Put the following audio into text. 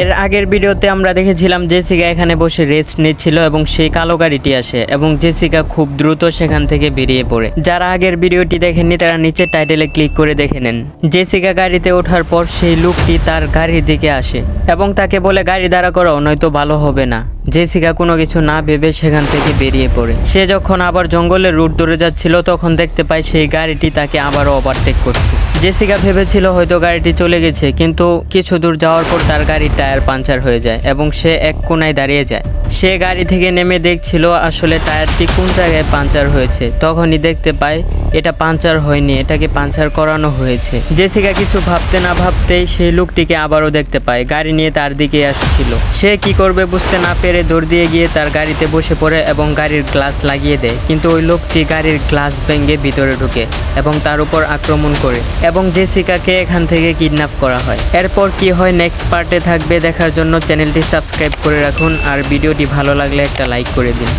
এর আগের ভিডিওতে আমরা দেখেছিলাম জেসিকা এখানে বসে রেস্ট নিচ্ছিল এবং সেই কালো গাড়িটি আসে এবং জেসিকা খুব দ্রুত সেখান থেকে বেরিয়ে পড়ে। যারা আগের ভিডিওটি দেখেননি, তারা নিচের টাইটেলে ক্লিক করে দেখে নেন। জেসিকা গাড়িতে ওঠার পর সেই লোকটি তার গাড়ির দিকে আসে এবং তাকে বলে, গাড়ি দাঁড়া করাও, নয়তো ভালো হবে না। জেসিকা কোনো কিছু না ভেবে সেখান থেকে বেরিয়ে পড়ে। সে যখন আবার জঙ্গলের রুট ধরে যাচ্ছিল, তখন দেখতে পায় সেই গাড়িটি তাকে আবারও ওভারটেক করছে। জেসিকা ভেবেছিল হয়তো গাড়িটি চলে গেছে, কিন্তু কিছু দূর যাওয়ার পর তার গাড়ির টায়ার পাঞ্চার হয়ে যায় এবং সে এক কোনায় দাঁড়িয়ে যায়। সে গাড়ি থেকে নেমে দেখছিল আসলে টায়ারটি কোন জায়গায় পাঞ্চার হয়েছে। তখনই দেখতে পায়, এটা পাঞ্চার হয়নি, এটাকে পাঞ্চার করানো হয়েছে। জেসিকা কিছু ভাবতে না ভাবতেই সেই লোকটিকে আবারও দেখতে পায়, গাড়ি নিয়ে তার দিকে আসছিল। সে কি করবে বুঝতে না পেরে দৌড় দিয়ে গিয়ে তার গাড়িতে বসে পড়ে এবং গাড়ির গ্লাস লাগিয়ে দেয়। কিন্তু ওই লোকটি গাড়ির গ্লাস ভেঙে ভিতরে ঢুকে এবং তার উপর আক্রমণ করে এবং জেসিকাকে এখান থেকে কিডন্যাপ করা হয়। এরপর কি হয়, নেক্সট পার্টে থাকবে। দেখার জন্য চ্যানেলটি সাবস্ক্রাইব করে রাখুন। আর ভিডিওটি ভালো লাগলে একটা লাইক করে দিন।